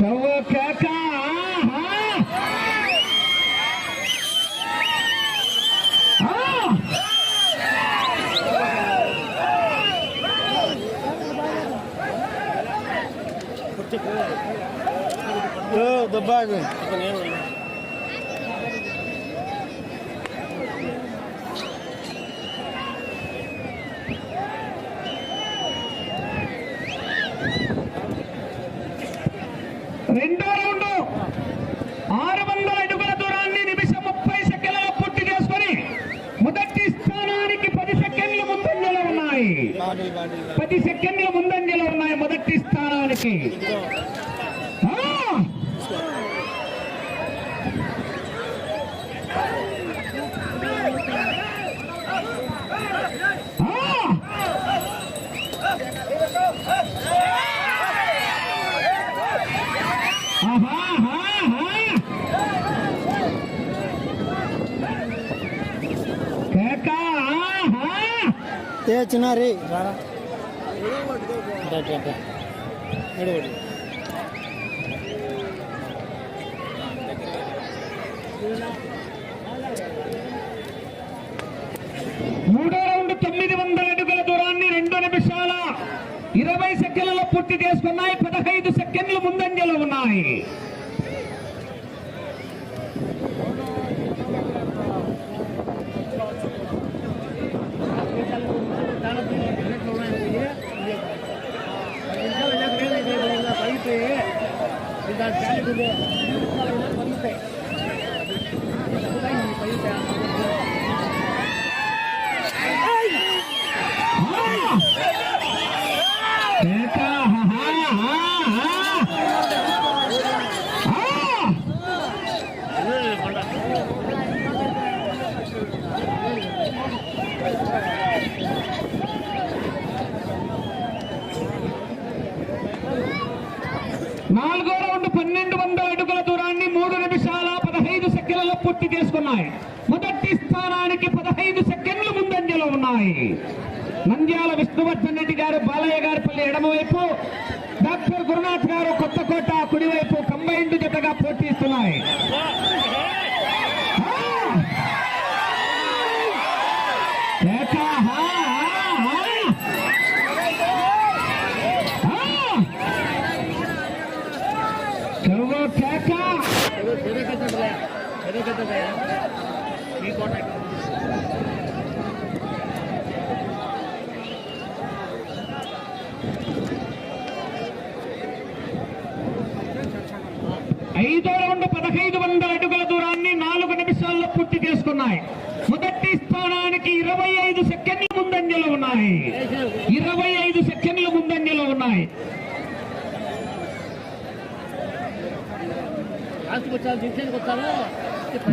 కవ్వ కేక ఆహా! ఆ! దుబ్బాకు రెండో రౌండ్ ఆరు వందల అడుగుల దూరాన్ని నిమిషం ముప్పై సెకండ్లలో పూర్తి చేసుకొని మొదటి స్థానానికి పది సెకండ్లు ముందంజలో ఉన్నాయి బాటిల్ బాటిల్ పది సెకండ్ల ముందంజలో ఉన్నాయి మొదటి స్థానానికి ఏ చిన్నారి రారా మూడో రౌండ్ తొమ్మిది వందల అడుగుల దూరాన్ని రెండు నిమిషాల ఇరవై సెకండ్లలో పూర్తి చేసుకున్నాయి. పదహైదు సెకండ్లు ముందంజలో ఉన్నాయి. हज़ार चालीस रुपये పూర్తి చేసుకున్నాయి. మొదటి స్థానానికి పదహైదు సెకండ్లు ముందంజలో ఉన్నాయి. నంద్యాల విష్ణువర్ధన్ రెడ్డి గారు బాలయ్య గారిపల్లి ఎడమవైపు డాక్టర్ గురునాథ్ గారు కొత్తకోట కుడివైపు కంబైండ్ జతగా పోటీస్తున్నాయి ఐదో రౌండ్ పదహైదు వందల అడుగుల దూరాన్ని నాలుగు నిమిషాల్లో పూర్తి చేసుకున్నాయి. మొదటి స్థానానికి ఇరవై ఐదు సెకండ్ల ముందంజలు ఉన్నాయి. ఇరవై ఐదు సెకండ్ల ముందంజలు ఉన్నాయి.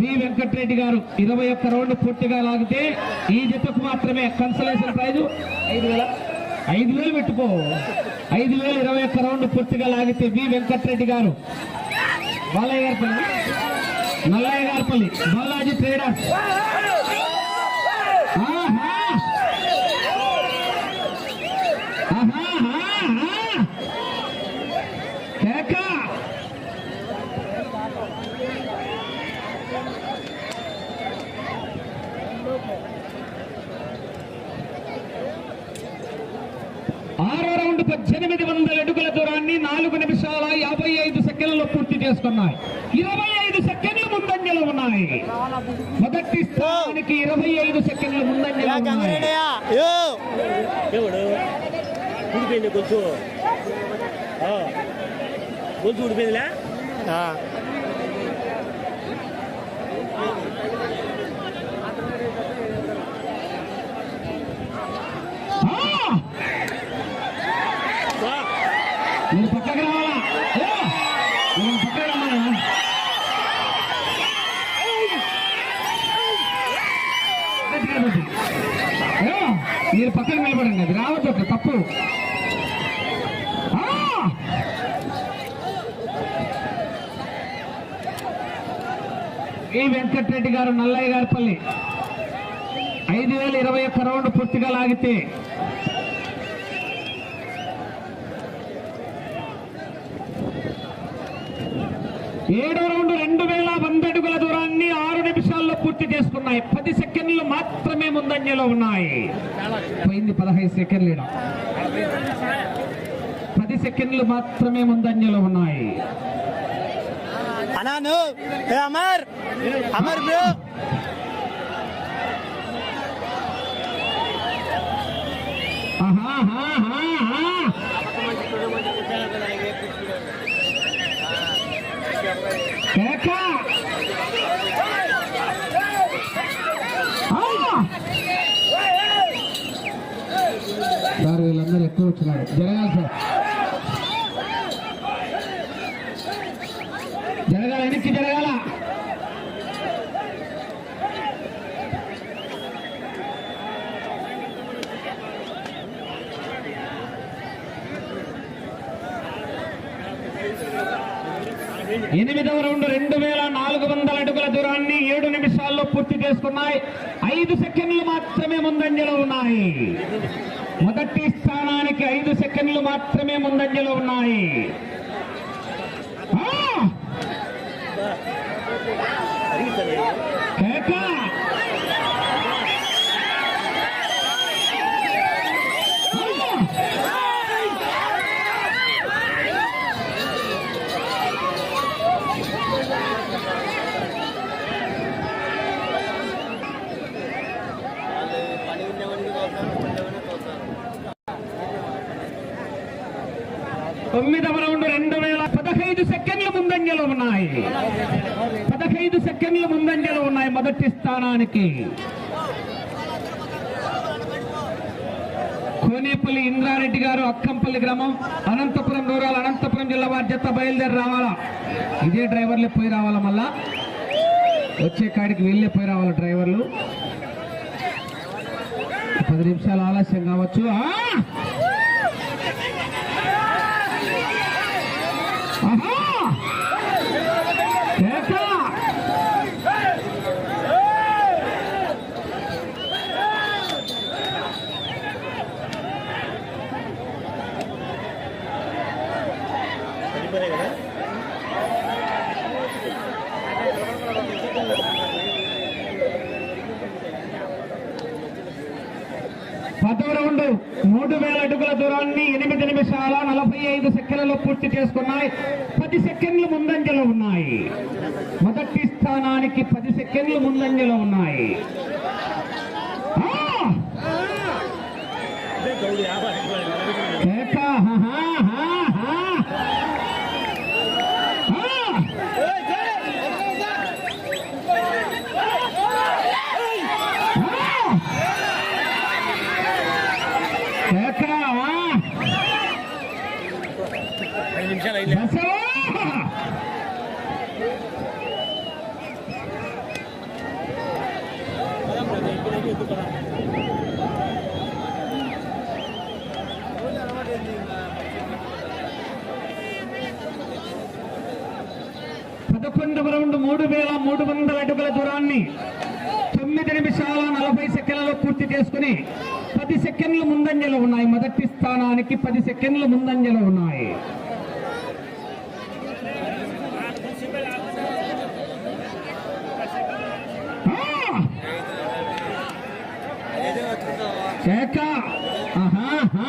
వి వెంకటరెడ్డి గారు ఇరవై ఒక్క రౌండ్ పూర్తిగా లాగితే ఈ జతకు మాత్రమే కన్సలేషన్ ప్రైజ్ ఐదు వేల. ఐదు వేలు పెట్టుకో. ఐదు వేలు ఇరవై ఒక్క రౌండ్ పూర్తిగా లాగితే వి వెంకటరెడ్డి గారు. బాలయ్య గారిపల్లి నల్లయ్య గారిపల్లి బాలాజీ ట్రేడర్స్ ఆహా! ఆహా, ఆహా! కేక! రౌండ్ పద్దెనిమిది వందల అడుగుల దూరాన్ని నాలుగు నిమిషాల యాభై ఐదు సెకండ్లలో పూర్తి చేసుకున్నాయి. ఇరవై ఐదు సెకండ్లు ముందంజలో ఉన్నాయి. మొదటి స్థానానికి ఇరవై ఐదు సెకండ్లు ముందంజలో ఉన్నాయి. గంగరేడయా యో ఎవడు ఊడిపోయింది గొంతు ఆ. గొంతు ఊడిపోయిందిలే ఆ. ఆ! వా. మీరు పక్కకు రావాలా ఏ! మీరు పక్కకు రమ్మన్నా మీరు పక్కన నిలబడండి. అది రావద్దు తప్పు. ఈ వెంకటరెడ్డి గారు నల్లయ్య గారిపల్లి ఐదు వేల ఇరవై ఒక్క రౌండ్ పూర్తిగా లాగితే. ఏడో రౌండ్ రెండు వేల వంద అడుగుల దూరాన్ని ఆరు నిమిషాల్లో పూర్తి చేసుకున్నాయి పది సెకండ్లు మాత్రమే ముందంజలో ఉన్నాయి. పోయింది పదహైదు సెకండ్లు. పది సెకండ్లు మాత్రమే ముందంజలో ఉన్నాయి. అన్నా నువ్వు. ఏ అమర్? అమర్ బ్రో ఆహా, ఆహా, ఆహా, ఆహా. కేక. ఆ. సార్ వచ్చినారు జరగాలి సార్. జరగాల వెనక్కి జరగాల. ఎనిమిదవ రౌండ్ రెండు వేల నాలుగు వందల అడుగుల దూరాన్ని ఏడు నిమిషాల్లో పూర్తి చేసుకున్నాయి. ఐదు సెకండ్లు మాత్రమే ముందంజలో ఉన్నాయి. మొదటి స్థానానికి ఐదు సెకండ్లు మాత్రమే ముందంజలో ఉన్నాయి ఆ! కేక! ఆ! తొమ్మిదవ రౌండ్ రెండు వేల పదహైదు సెకండ్ల ముందంజలో ఉన్నాయి పదహైదు సెకండ్ల ముందంజలో ఉన్నాయి మొదటి స్థానానికి కోనేపల్లి ఇంద్రారెడ్డి గారు అక్కంపల్లి గ్రామం అనంతపురం దూరాలు అనంతపురం జిల్లా వారి జత బయలుదేరి రావాలా? ఇదే డ్రైవర్లే పోయి రావాలా మళ్ళా? వచ్చే కాడికి వెళ్ళే పోయి రావాలి డ్రైవర్లు. పది నిమిషాలు ఆలస్యం కావచ్చు. ఆహా! అయిపోయినాయి కదా. పదో రౌండ్ మూడు వేల అడుగుల దూరాన్ని ఎనిమిది నిమిషాల నలభై ఐదు సెకండ్లలో పూర్తి చేసుకున్నాయి. పది సెకండ్లు ముందంజలో ఉన్నాయి. మొదటి స్థానానికి పది సెకండ్లు ముందంజలో ఉన్నాయి ఆ! అదే గౌడి వ్యాపారం కేక! హా, హా, హా, హా. ఆ! ఆ! కేక! ఆ! ఐదు నిమిషాలు అయింది బసవా! పదకొండవ రౌండ్ మూడు వేల మూడు వందల అడుగుల దూరాన్ని తొమ్మిది నిమిషాల నలభై సెకండ్లలో పది సెకండ్లు ముందంజలో ఉన్నాయి. మొదటి స్థానానికి పది సెకండ్లు ముందంజలో ఉన్నాయి ఆ! కేక ఆహా ఆహా.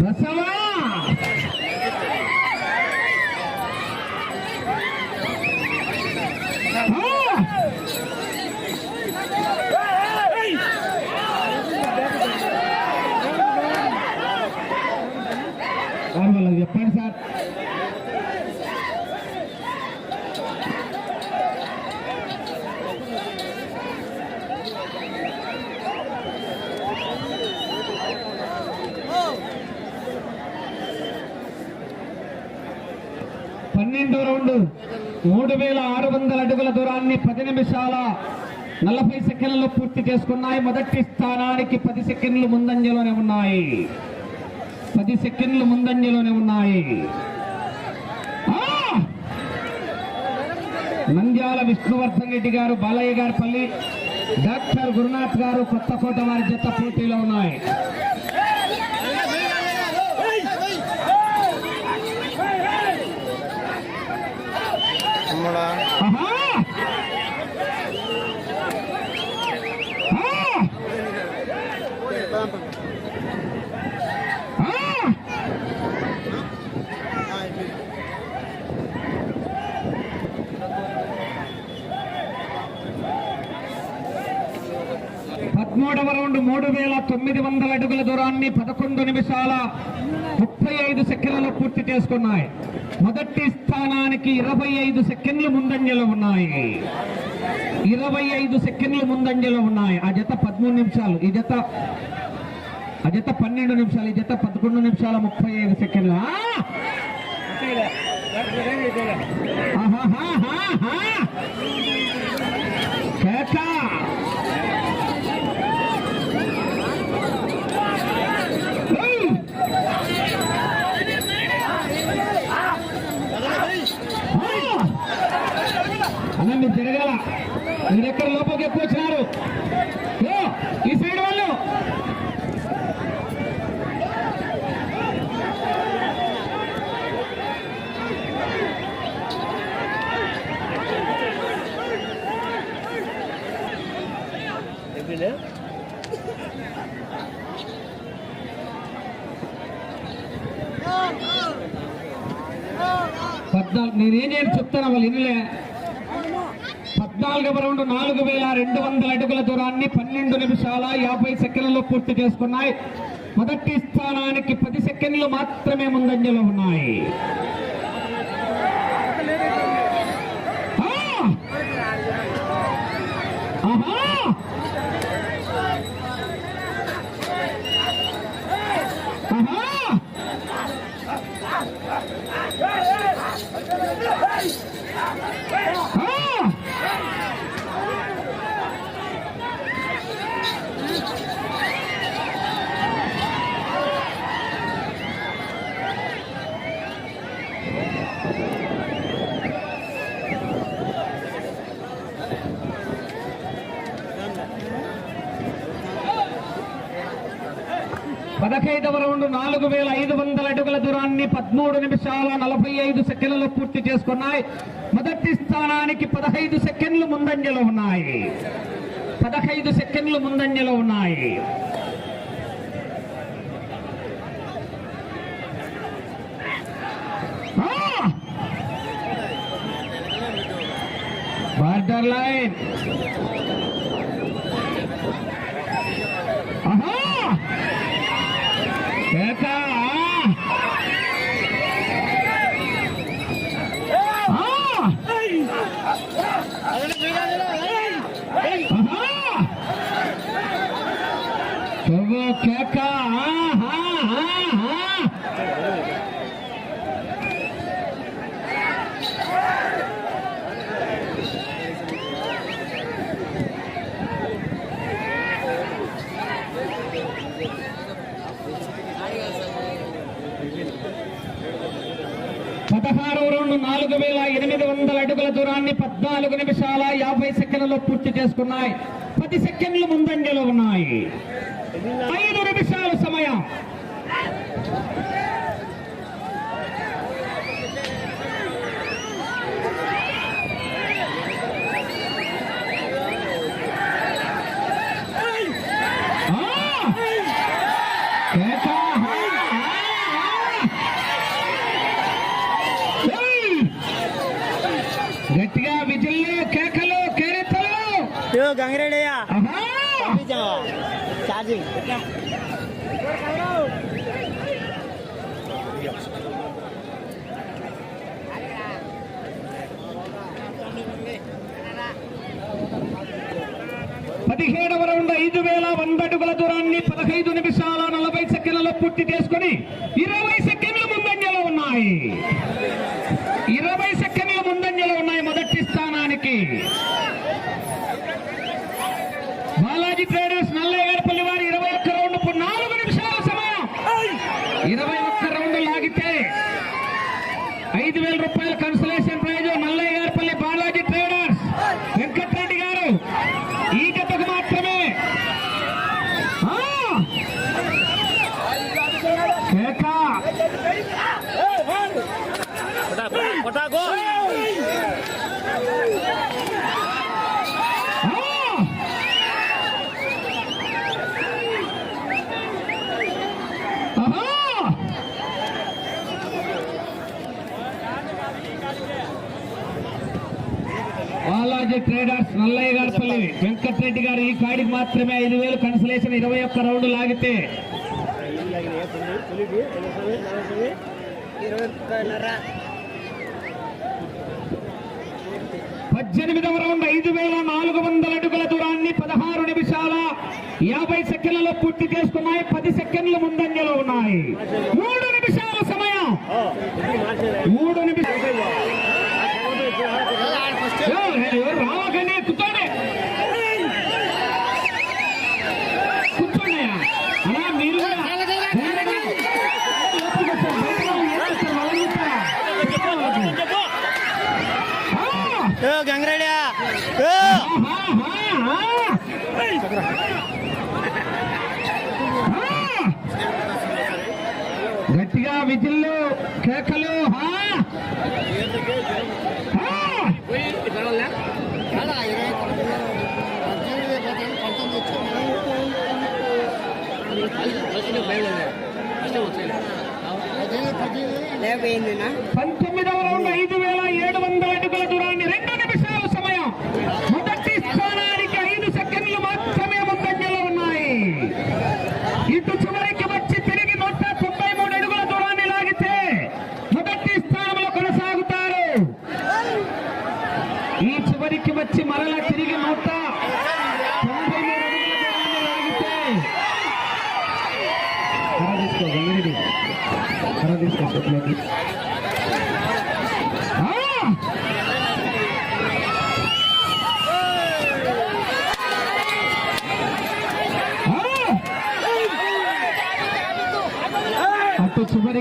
బసవా ఆ! సార్ వాళ్ళకి చెప్పండి సార్. పన్నెండు రౌండ్ మూడు వేల ఆరు వందల అడుగుల దూరాన్ని పది నిమిషాల నలభై సెకండ్లు పూర్తి చేసుకున్నాయి. మొదటి స్థానానికి పది సెకండ్లు ముందంజలోనే ఉన్నాయి. పది సెకండ్లు ముందంజలోనే ఉన్నాయి. నంద్యాల విష్ణువర్ధన్ రెడ్డి గారు బాలయ్య గారి పల్లి డాక్టర్ గురునాథ్ గారు కొత్తకోట వారి జత పోటీలో ఉన్నాయి. రౌండ్ మూడు వేల తొమ్మిది వందల అడుగుల దూరాన్ని పదకొండు నిమిషాల ముప్పై ఐదు సెకండ్లలో పూర్తి చేసుకున్నాయి. మొదటి స్థానానికి ఇరవై ఐదు సెకండ్లు ముందంజలో ఉన్నాయి. ఇరవై ఐదు సెకండ్లు ముందంజలో ఉన్నాయి. ఆ జత పదమూడు నిమిషాలు ఈ జత ఆ జత పన్నెండు నిమిషాలు ఈ జత పదకొండు నిమిషాల ముప్పై ఐదు సెకండ్లు. ఆ! ఆహాహాహాహా! కేక! ఏయ్! ఆ! అన్న మీరు జరగాల మీరు ఎక్కడ లోపలికి ఎక్కువ వచ్చినారు. ఈ సైడ్ వాళ్ళు. పద్నాలుగు నేనేం చేయాలి చెప్తాను వాళ్ళు ఇన్నలే పద్నాలుగవ రౌండ్ నాలుగు వేల రెండు వందల అడుగుల దూరాన్ని పన్నెండు నిమిషాల యాభై సెకండ్లలో పూర్తి చేసుకున్నాయి. మొదటి స్థానానికి పది సెకండ్లు మాత్రమే ముందంజలో ఉన్నాయి ఆ! ఆహా! ఆహా! ఆ! పదహైదవ రౌండ్ నాలుగు వేల ఐదు వందల అడుగుల దూరాన్ని పదమూడు నిమిషాల నలభై ఐదు సెకండ్లలో పూర్తి చేసుకున్నాయి. మొదటి స్థానానికి పదహైదు సెకండ్లు ముందంజలో ఉన్నాయి. పదహైదు సెకండ్లు ముందంజలో ఉన్నాయి. బార్డర్ లైన్ ఆహా కేక ఆ! ఆహా! నువ్వు కేక ఆహా! ఆహా! పదహారవ రౌండ్ నాలుగు వేల ఎనిమిది వందల దూరాన్ని పద్నాలుగు నిమిషాల యాభై సెకండ్లలో పూర్తి చేసుకున్నాయి. పది సెకండ్లు ముందంజలో ఉన్నాయి. ఐదు నిమిషాలు యో ఛార్జింగ్ పదిహేడవ రౌండ్ ఐదు వేల వంద అడుగుల దూరాన్ని పదహైదు నిమిషాల నలభై సెకండ్లలో పూర్తి చేసుకుని ఇరవై సెకండ్ల ముందంజలో ఉన్నాయి ఇరవై సెకండ్ల ముందంజలో ఉన్నాయి మొదటి స్థానానికి బాలాజీ ట్రేడర్స్ నల్లయ్య గారిపల్లి వారి ఇరవై ఒక్క రౌండ్ పు- నాలుగు నిమిషాల సమయం ఇరవై ఒక్క రౌండ్ లాగితే ఐదు వేల రూపాయల consolation prize Nallayya Garipalli Balaji traders Venkatareddy garu ఈ జతకు మాత్రమే ఆ! కేక! కొట్టాకో. బాలాజీ ట్రేడర్స్ నల్లయ్య గారిపల్లి వెంకటరెడ్డి గారు ఈ కాడికి మాత్రమే ఐదు వేలు కన్సలేషన్ ఇరవై ఒక్క రౌండ్ లాగితే. పద్దెనిమిదవ రౌండ్ ఐదు వేల నాలుగు వందల అడుగుల దూరాన్ని పదహారు నిమిషాల యాభై సెకండ్లలో పూర్తి చేసుకున్నాయి. పది సెకండ్లు ముందంజలో ఉన్నాయి. మూడు నిమిషాల సమయం. మూడు నిమిషాలు పంతొమ్మిదవ రౌండ్ ఐదు వేల ఏడు వందల అడుగుల దూరాన్ని రెండు నిమిషాల సమయం. మొదటి స్థానానికి ఐదు సెకండ్లు మాత్రమే ముందంజలో ఉన్నాయి. ఇటు చివరికి వచ్చి తిరిగి నూట తొంభై మూడు అడుగుల దూరాన్ని లాగితే మొదటి స్థానంలో కొనసాగుతారు. ఈ చివరికి వచ్చి మరలా తిరిగి నూట తొంభై మూడు అడుగుల దూరాన్ని లాగితే తీసుకో తీసుకో చేతిలోకి. ఆ!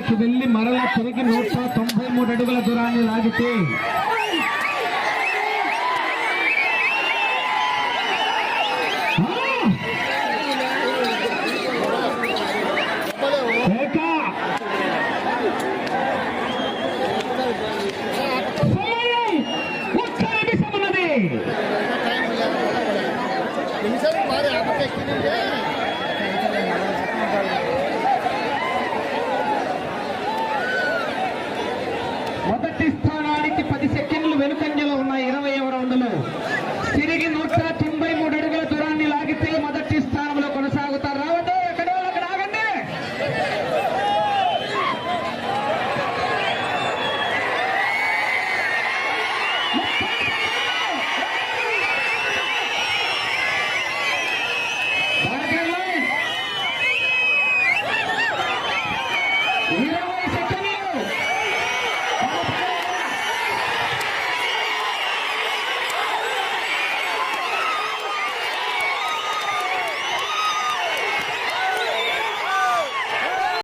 పైకి వెళ్ళి మరల తిరిగి నూట తొంభై మూడు అడుగుల దూరాన్ని లాగితే